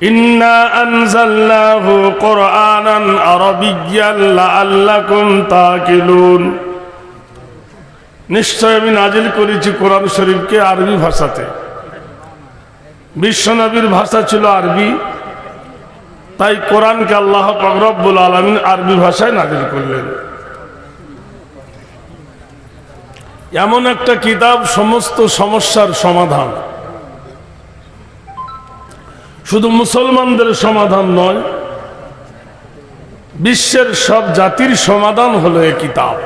ইন্না আনজালনাহু কুরআনান আরাবিয়্যান লাআল্লাকুম তাকিলুন। নিশ্চয় আমি নাজিল করেছি কোরআন শরীফকে আরবি ভাষাতে। বিশ্বনবীর ভাষা ছিল আরবি, তাই কোরআনকে আল্লাহ রব্বুল আলমিন আরবি ভাষায় নাজিল করলেন। এমন একটা কিতাব, সমস্ত সমস্যার সমাধান। শুধু মুসলমানদের সমাধান নয়, বিশ্বের সব জাতির সমাধান হলো এ কিতাব।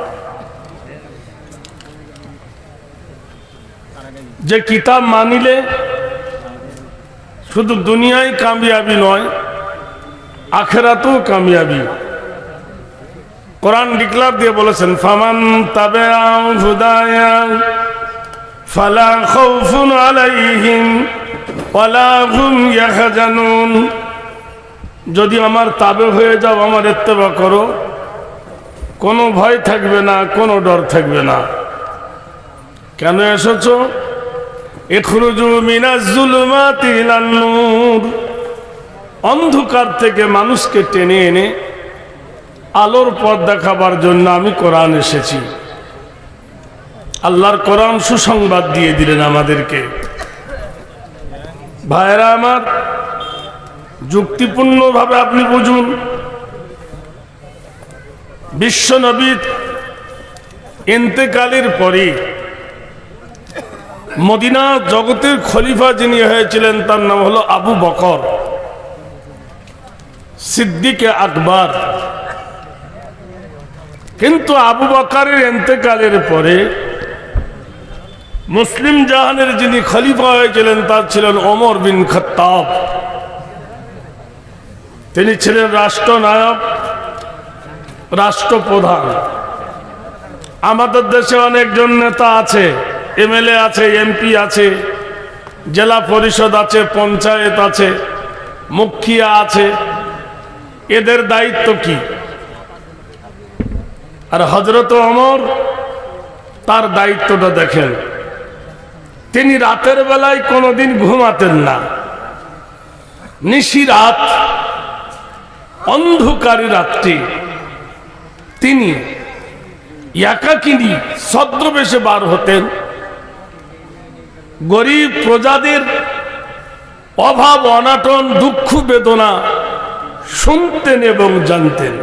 যে কিতাব মানিলে শুধু দুনিয়ায় কামিয়াবি নয়, আখেরাতেও কামিয়াবি। কোরআন ডিক্লার দিয়ে বলেছেন, ফামান তাবে হুদায়া, ফালা খাউফুন আলাইহিম। ইয়াহজানুন যদি আমার তাবে হয়ে যাও, আমার ইত্তেবা করো। কোনো ভয় থাকবে না, কোনো ডর থাকবে না। কেন এসেছ? অন্ধকার থেকে মানুষকে টেনে এনে আলোর পথ দেখাবার জন্য আমি কোরআন এসেছি। আল্লাহর কোরআন সুসংবাদ দিয়ে দিলেন আমাদেরকে। ভাইরা আমার, যুক্তিপূর্ণভাবে আপনি বুঝুন। বিশ্বনবী ইন্তেকালের পরে মদিনা জগতের খলিফা যিনি হয়েছিলেন, তার নাম হলো আবু বকর। সিদ্দিকে আকবর। কিন্তু আবু বকারের এন্তেকালের পরে মুসলিম জাহানের যিনি খলিফা হয়েছিলেন, তার ছিলেন ওমর বিন খত্তাব। তিনি ছিলেন রাষ্ট্রনায়ক, রাষ্ট্রপ্রধান। আমাদের দেশে অনেকজন নেতা আছে, এমএলএ আছে, এমপি আছে, জেলা পরিষদ আছে, পঞ্চায়েত আছে, মুখিয়া আছে। এদের দায়িত্ব কি? আর হজরত অমর তার দায়িত্বটা দেখেন। তিনি রাতের বেলায় কোনোদিন ঘুমাতেন না। নিশি রাত, অন্ধকারী রাত্রি। তিনি একাকিনী ছদ্রবেশে বার হতেন। গরিব প্রজাদের অভাব, অনাটন, দুঃখ, বেদনা শুনতেন এবং জানতেন।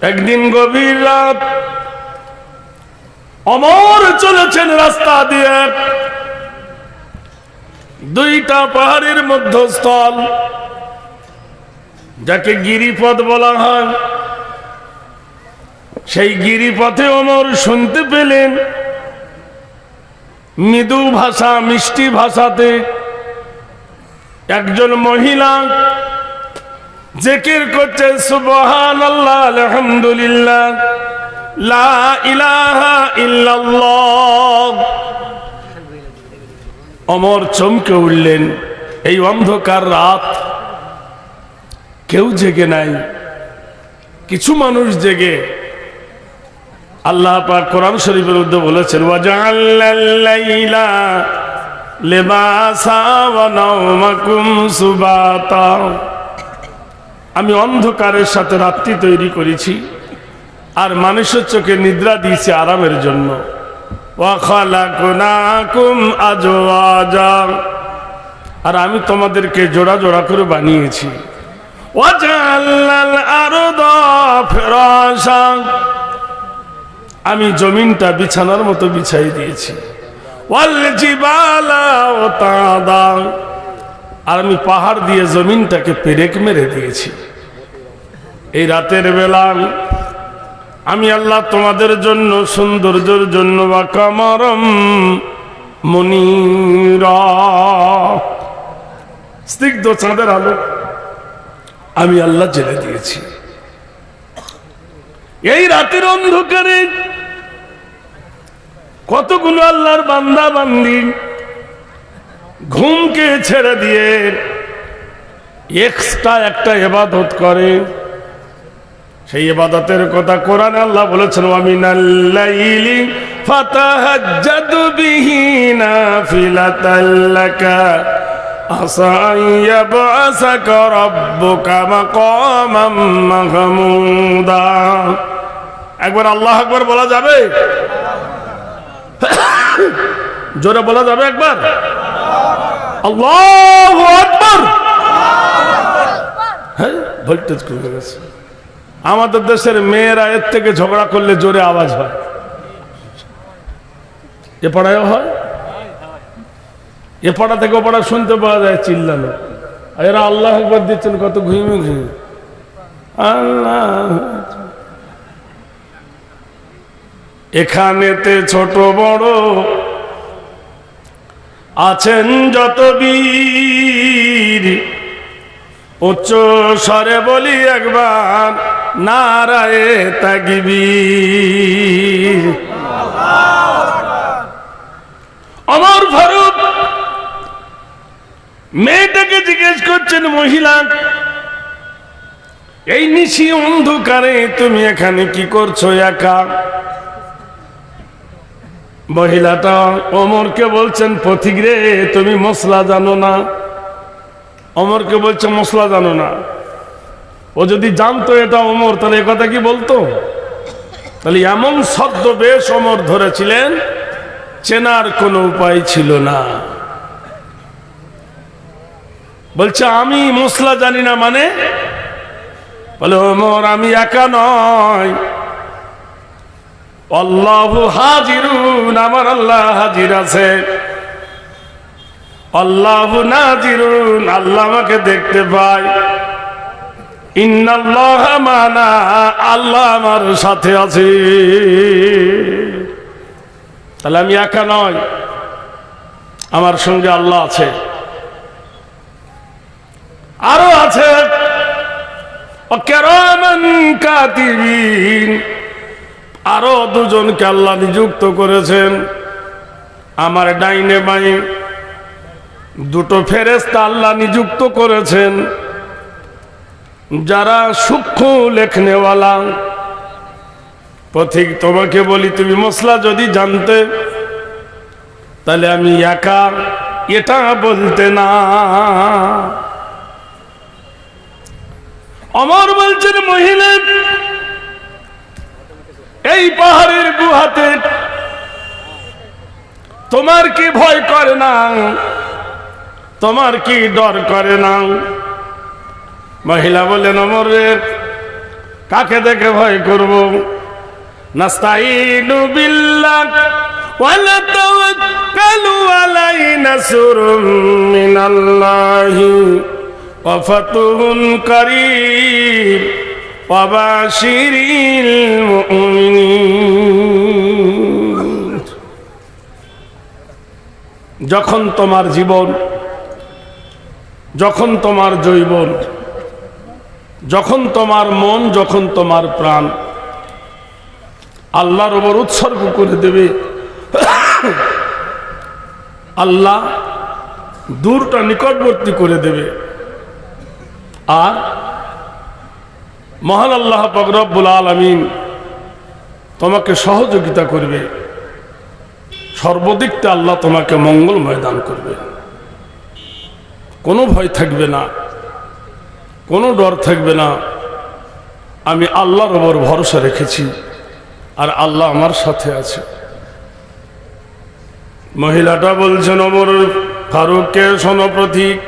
একদিন গভীর রাত অমর চলেছেন রাস্তা দিয়ে। দুইটা পাহাড়ের মধ্যস্থল, যাকে গিরিপথ বলা হয়। সেই গিরিপথে অমর শুনতে পেলেন। মৃদু ভাষা, মিষ্টি ভাষাতে একজন মহিলা জেকির করছে সুবহান আল্লাহ আলহামদুলিল্লাহ। লা ইলাহা অমর চমকে উঠলেন, এই অন্ধকার রাত কেউ জেগে নাই। কিছু মানুষ জেগে। আল্লাহ পাক কোরআন শরীফের মধ্যে বলেছেন আমি অন্ধকারের সাথে রাত্রি তৈরি করেছি। আর মানুষের চোখে নিদ্রা দিয়েছে আরামের জন্য। আর আমি তোমাদেরকে জোড়া জোড়া করে বানিয়েছি। আমি জমিনটা বিছানার মতো বিছাই দিয়েছি। আর আমি পাহাড় দিয়ে জমিনটাকে পেরেক মেরে দিয়েছি। এই রাতের বেলা আমি আল্লাহ তোমাদের জন্য, সৌন্দর্যের জন্য বা কামারম মনিরা। স্নিগ্ধ চাঁদের আলো আমি আল্লাহ জেলে দিয়েছি। এই রাতের অন্ধকারে কতগুলো আল্লাহর বান্দা বান্দি ঘুমকে ছেড়ে দিয়ে এক্সট্রা একটা এবাদত করে। সেই ইবাদতের কথা কোরআন আল্লাহ বলেছেন আমিনাল্লাইলি ফাতাহাজ্জাদু বিহি নাফিলাতাল্লাকা আসা ইয়াবাসাকা রাব্বুকা মাকামাম মাহমুদা একবার আল্লাহ একবার বলা যাবে? জোরে বলা যাবে একবার? আল্লাহু আকবার! হ্যাঁ ভোল্টেজ কমে গেছে। আমাদের দেশের মেয়েরা এর থেকে ঝগড়া করলে জোরে আওয়াজ হয়। এ পাড়ায়ও হয়? এ পাড়া থেকে ও শুনতে পাওয়া যায় চিল্লানো। এরা আল্লাহ একবার দিচ্ছেন কত ঘুমে ঘুমে আল্লাহ। এখানেতে ছোট বড় আছেন যত বীর। উচ্চ স্বরে বলি একবার নারায়ে তাগিবি অমর ফারুক, মেয়েটাকে জিজ্ঞেস করছেন, মহিলা, এই নিশি অন্ধকারে তুমি এখানে কি করছ একা? মহিলাটা অমরকে বলছেন, পথিক রে, তুমি মশলা জানো না। অমরকে বলছে, মশলা জানো না। ও যদি জানতো এটা অমর, তাহলে কথা কি বলতো? তাহলে এমন শব্দ বেশ অমর ধরেছিলেন, চেনার কোনো উপায় ছিল না। বলছে, আমি মশলা জানি না মানে? বলে ওমর আমি একা নয় আল্লাহ হাজিরুন, আমার আল্লাহ হাজির আছে। আল্লাহ নাজিরুন, আল্লাহ আমাকে দেখতে পায়। ইন্নাল্লাহ মানা, আল্লাহ আমার সাথে আছে। তাহলে আমি একা নয় আমার সঙ্গে আল্লাহ আছে। আরও আছে আরও দুজনকে আল্লাহ নিযুক্ত করেছেন। আমার ডাইনে বাই দুটো ফেরেস্তা আল্লাহ নিযুক্ত করেছেন। যারা সূক্ষ্ম লেখনেওয়ালা, পথিক তোমাকে বলি, তুমি মশলা যদি জানতে, তাহলে আমি একা এটা বলতে না। অমর বলছেন মহিলা, এই পাহাড়ের গুহাতে তোমার কি ভয় করে না? তোমার কি ডর করে না? মহিলা বললেন অমর রে কাকে দেখে ভয় করব? নাস্তাইনু বিল্লাহ, ওয়ালা তাওয়াক্কালু আলাইহি নাসরুম মিনাল্লাহি ওয়া ফাতুহুন কারীম ওয়া বাশিরিল মুমিনিন। যখন তোমার জীবন, যখন তোমার জৈবন যখন তোমার মন, যখন তোমার প্রাণ, আল্লাহর ওপর উৎসর্গ করে দেবে। আল্লাহ দূরটা নিকটবর্তী করে দেবে। আর মহান আল্লাহ ফকরব্বুল আলমিন তোমাকে সহযোগিতা করবে। সর্বদিকতে আল্লাহ তোমাকে মঙ্গলময় দান করবে। কোনো ভয় থাকবে না। কোনো ডর থাকবে না। আমি আল্লাহর ওপর ভরসা রেখেছি আর আল্লাহ আমার সাথে আছে। মহিলাটা বলছেন অমর ফারুককে শোনো প্রতীক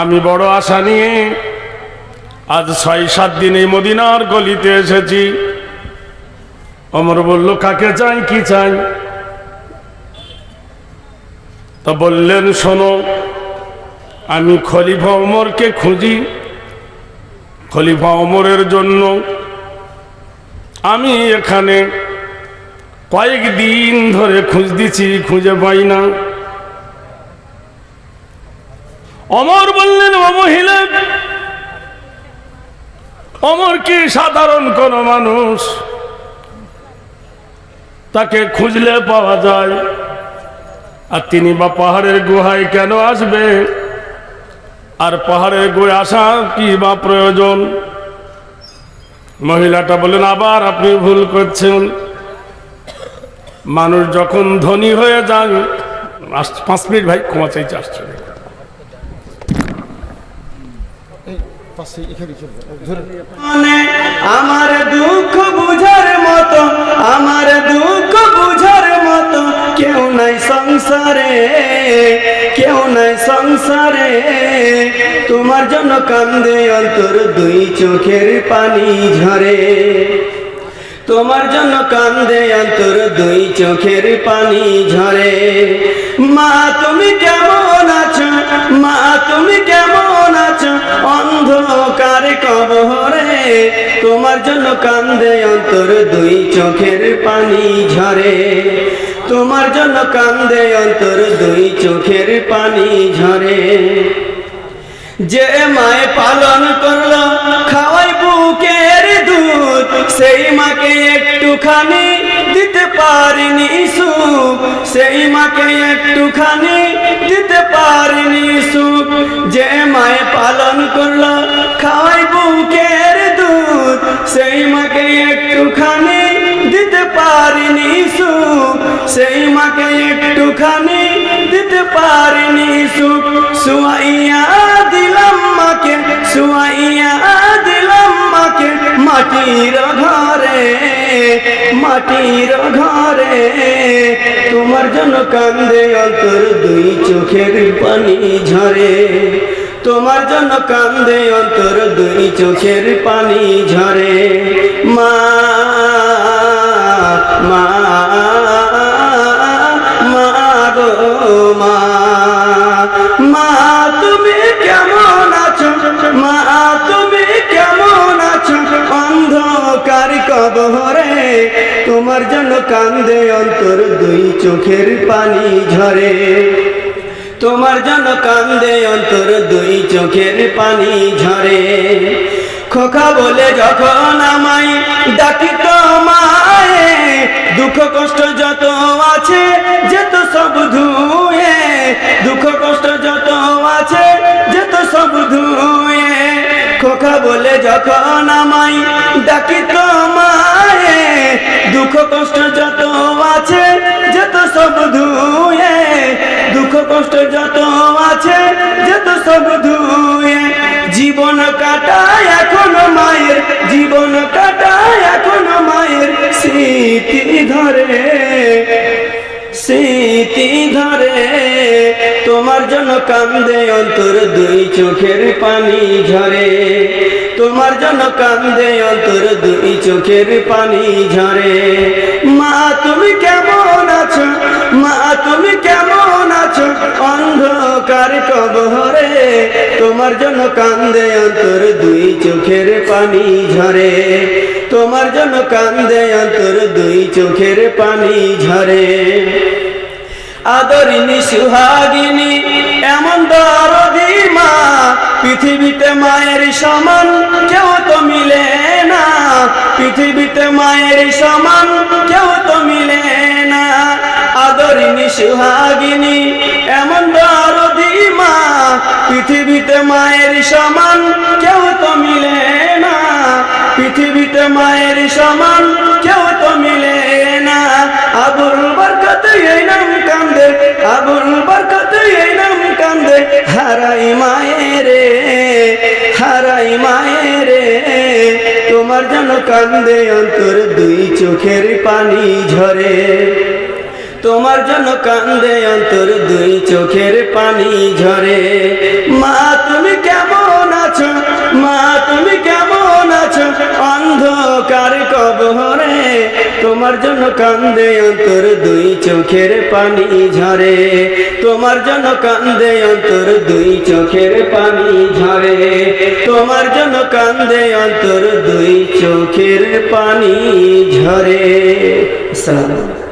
আমি বড় আশা নিয়ে আজ ছয়, সাত দিন এই মদিনার গলিতে এসেছি। অমর বলল, কাকে চাই, কি চাই? তা বললেন, শোনো আমি খলিফা ওমরকে খুঁজি। খলিফা ওমরের জন্য আমি এখানে কয়েক দিন ধরে খুঁজ দিছি, খুঁজে পাই না। অমর বললেন, ও অমর কি সাধারণ কোন মানুষ? তাকে খুঁজলে পাওয়া যায়। আর তিনি বা পাহাড়ের গুহায় কেন আসবে? আর পাহাড়ে গুহায় আসা কি বা প্রয়োজন? মহিলাটা বলেন আবার আপনি ভুল করছেন। মানুষ যখন ধনী হয়ে যান পাঁচ মিনিট ভাই, ক্ষমা চাইছে আসছে। পাশে এখানে চলবে। মানে আমার দুঃখ বুঝার মতো, আমার দুঃখ বুঝার মতো কেউ নাই সংসারে, কেউ নাই সংসারে। তোমার জন্য কান্দে অন্তর দুই চোখের পানি ঝরে। তোমার জন্য কান্দে অন্তর দুই চোখের পানি ঝরে। মা, তুমি কেমন? মা, তুমি কেমন আছো? অন্ধকার কবরে তোমার জন্য কান্দে অন্তর দুই চোখের পানি ঝরে। তোমার জন্য কান্দে অন্তর দুই চোখের পানি ঝরে। যে মায়ে পালন করল খাওয়াই বুকের দুধ, সেই মাকে একটুখানি দিতে পারিনি সুখ, সেই মাকে একটুখানি দিতে পারিনি সুখ। যে মায়ে পালন করল খাওয়াই বুকের দুধ, সেই মাকে একটুখানি দিতে পারিনি সুখ। সেই মাকে একটুখানি দিতে পারিনি সুখ। সুয়াইয়া দিলাম মাকে, সুয়াইয়া দিলাম মাকে, মাটির ঘরে মাটির ঘরে। তোমার জন্য কান্দে অন্তর দুই চোখের পানি ঝরে। তোমার জন্য কান্দে অন্তর দুই চোখের পানি ঝরে। মা মা মা তুমি কেমন আছো? মা, তুমি কেমন অন্ধকার কবরে তোমার জন্য কান্দে অন্তর দুই চোখের পানি ঝরে। তোমার জন্য কান্দে অন্তর দুই চোখের পানি ঝরে। খোকা বলে, যখন আমায় ডাকি তোমায়, দুঃখ কষ্ট যত আছে যেত সব ধুয়ে। দুঃখ কষ্ট যত আছে যেত সব ধুয়ে। খোকা বলে, যখন আমায় ডাকি তোমায় দুঃখ, কষ্ট যত আছে, যত সব ধুয়ে। দুঃখ, কষ্ট যত আছে, যত সব ধুয়ে। জীবন কাটায় এখনও মায়ের, জীবন কাটায় এখন মায়ের স্মৃতি ধরে। স্মৃতি ধরে। তোমার জন্য কান্দে অন্তর দুই চোখের পানি ঝরে। তোমার জন্য কান্দে অন্তর দুই চোখের পানি ঝরে। মা, তুমি কেমন আছো? মা, তুমি কেমন আছো? অন্ধকার কবরে তোমার জন্য কান্দে অন্তর দুই চোখের পানি ঝরে। তোমার জন্য কান্দে অন্তর দুই চোখের পানি ঝরে। আদরিনী সুহাগিনী, এমন দরদি মা, পৃথিবীতে মায়ের সমান কেউ তো মিলে না। পৃথিবীতে মায়ের সমান কেউ তো মিলে না। আদরিনী সুহাগিনী, এমন দরদি মা, পৃথিবীতে মায়ের সমান কেউ তো মিলে না। পৃথিবীতে মায়ের সমান কেউ তো মিলে না। আবুল জন্য কান্দে অন্তর দুই চোখের পানি ঝরে। তোমার জন্য কান্দে অন্তর দুই চোখের পানি ঝরে। তোমার জন্য কান্দে অন্তর দুই চোখের পানি ঝরে। তোমার জন্য কান্দে অন্তর দুই চোখের পানি ঝরে। তোমার জন্য কান্দে অন্তর দুই চোখের পানি ঝরে। সালাম